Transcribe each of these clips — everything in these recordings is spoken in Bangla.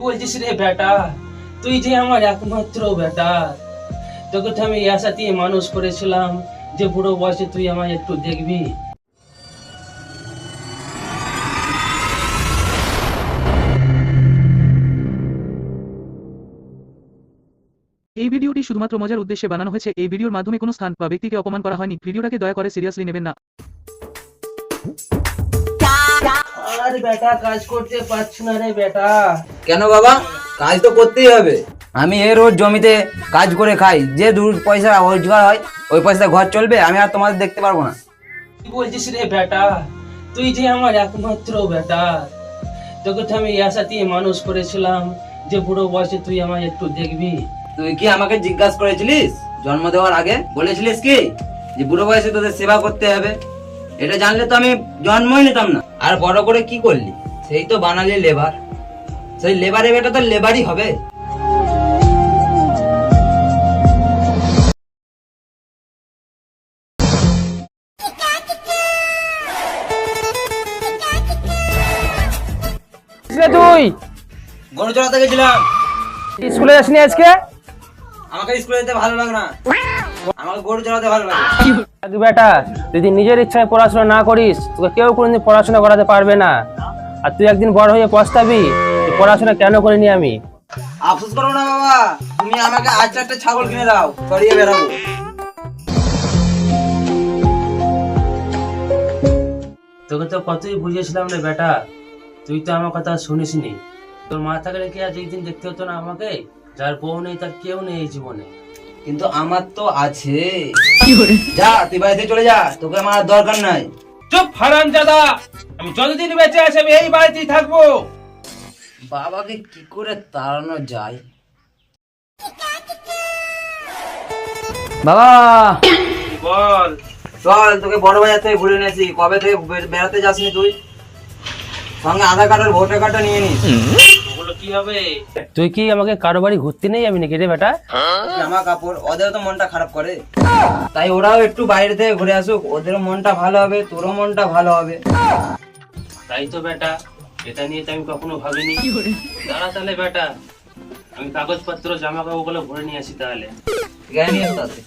বলছিস রে বেটা তুই যে আমার একমাত্র বেটা তোকে তো আমি আশা দিয়ে মানুষ করেছিলাম যে বুড়ো বয়সে তুই আমায় একটু দেখবি এই ভিডিওটি শুধুমাত্র মজার উদ্দেশ্যে বানানো হয়েছে। এই ভিডিওর মাধ্যমে কোনো স্থান বা ব্যক্তিকে অপমান করা হয়নি। ভিডিওটাকে দয়া করে সিরিয়াসলি নেবেন না। আর বেটা কাজ করতে পারছি না রে বেটা। কেন বাবা? কাজ তো করতেই হবে। আমি এ রোজ জমিতে কাজ করে খাই। যে দূর পয়সা রোজগার হয় ওই পয়সা ঘর চলবে আমি আর তোমাদের দেখতে পারব না। কি বলছিস রে বেটা? তুই যে আমার একমাত্র বেটা। তোকে তো আমি আশা দিয়ে মানুষ করেছিলাম। যে বুড়ো বয়সে তুই আমায় একটু দেখবি। তুই কি আমাকে জিজ্ঞাসা করেছিলিস? জন্ম দেওয়ার আগে? বলেছিলিস কি? যে বুড়ো বয়সে তোদের সেবা করতে হবে। এটা জানলে তো আমি জন্মই নিতাম না। আর বড় করে কি করলি? সেই তো বানালি লেবার সেই লেবারে বেটা তো লেবারই হবে। তুই? গরু চড়াতে গেছিলাম স্কুলে যাসনি আজকে? আমাকে স্কুলে যেতে ভালো লাগে না। আমাকে গরু চড়াতে ভালো লাগে। বেটা যদি নিজের ইচ্ছায় পড়াশোনা না করিস তোকে কেউ কোনোদিন পড়াশোনা করাতে পারবে না। আর তুই একদিন বড় হয়ে পস্তাবি পড়াশোনা কেন করিনি আমি? আফসোস করো না বাবা তুমি আমাকে আজ চারটে ছাগল কিনে দাও চড়িয়ে বেড়াবো তোকে তো কতই বুঝিয়েছিলাম রে বেটা তুই তো আমার কথা শুনিসনি। তোর মা থাকলে কি আজ একদিন দেখতে হতো না আমাকে যার বউ নেই তার কেউ নেই এই জীবনে। কিন্তু আমার তো আছে। যা তুই বাড়িতে চলে যা তোকে আমার আর দরকার নাই। চুপ হারাম দাদা আমি যতদিন বেঁচে আছি আমি এই বাড়িতেই থাকব। বাবাকে কি করে তাড়ানো যায়? বাবা! বল। চল তোকে বড় বাজার থেকে ঘুরে নিয়েছি কবে থেকে বেড়াতে যাসনি তুই? সঙ্গে আধার কার্ড আর ভোটার কার্ডটা নিয়ে নিস। কি হবে? তুই কি আমাকে কারও বাড়ি ঘুরতে নেই আমি নাকি রে বেটা? জামা কাপড় ওদের তো মনটা খারাপ করে। তাই ওরাও একটু বাইরে থেকে ঘুরে আসুক ওদেরও মনটা ভালো হবে তোরও মনটা ভালো হবে। তাই তো বেটা এটা নিয়ে তো আমি কখনো ভাবিনি। দাঁড়া তাহলে বেটা আমি কাগজপত্র জামা কাপড়গুলো ভরে নিয়ে আসি তাহলে। জ্ঞানী আছে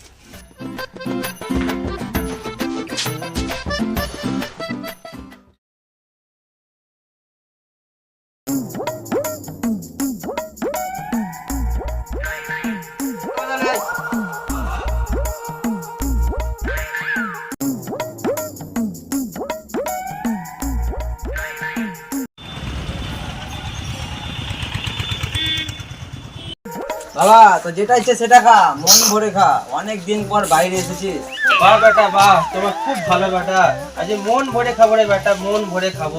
বাবা তো যেটা ইচ্ছে সেটা খা মন ভরে খা। অনেক দিন পর বাইরে এসেছিস। বাহ বেটা বাহ তোমার খুব ভালো বেটা। আজ মন ভরে খাব রে বেটা মন ভরে খাব।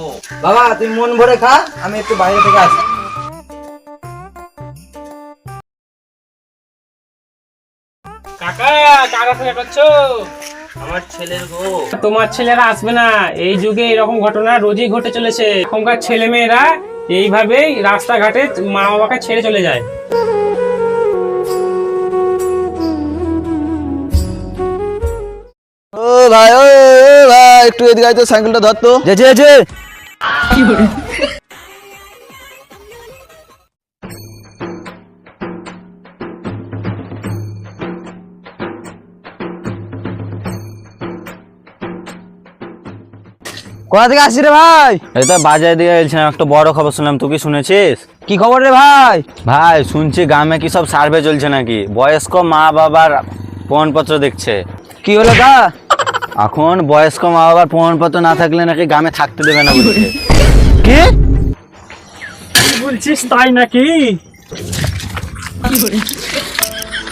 বাবা তুই মন ভরে খা আমি একটু বাইরে থেকে আসি। কাকা কাকা ফোন পাচ্ছো আমার ছেলের গো তোমার ছেলেরা আসবে না। এই যুগে এরকম ঘটনা রোজই ঘটে চলেছে। এখনকার ছেলে মেয়েরা এইভাবেই রাস্তাঘাটে মা বাবাকে ছেড়ে চলে যায়। ভাই ও ভাই একটু এদিকে আয় তো সাইকেলটা ধর তো। যেছে যেছে কোথা থেকে আসছিস রে ভাই? এই তো বাজারে দিয়ে গেছিলাম একটা বড় খবর শুনলাম তুই কি শুনেছিস? কি খবর রে ভাই? ভাই শুনছি গ্রামে কি সব সার্ভে চলছে নাকি? বয়স্ক মা বাবার প্রমাণপত্র দেখছে। কি হলো তা এখন বয়স্ক মা বাবার প্রমাণপত্র না থাকলে নাকি গ্রামে থাকতে দেবে না বলছে। কি? বলছিস তাই নাকি?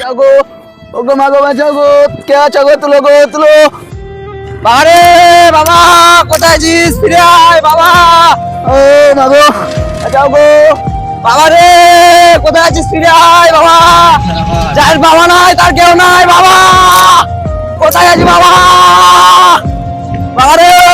যাগো ওগো মাগো বাঁচাও কে আছো গো? তুলো গো তুলো। বাবারে বাবা কোথায় ফিরে আয় বাবা। ও মাগো গো। বাবা রে কোথায় আছিস? ফিরে আয় বাবা। যার বাবা নাই তার কেউ নাই বাবা। কোথায় আছিস বাবা? নারায়ণ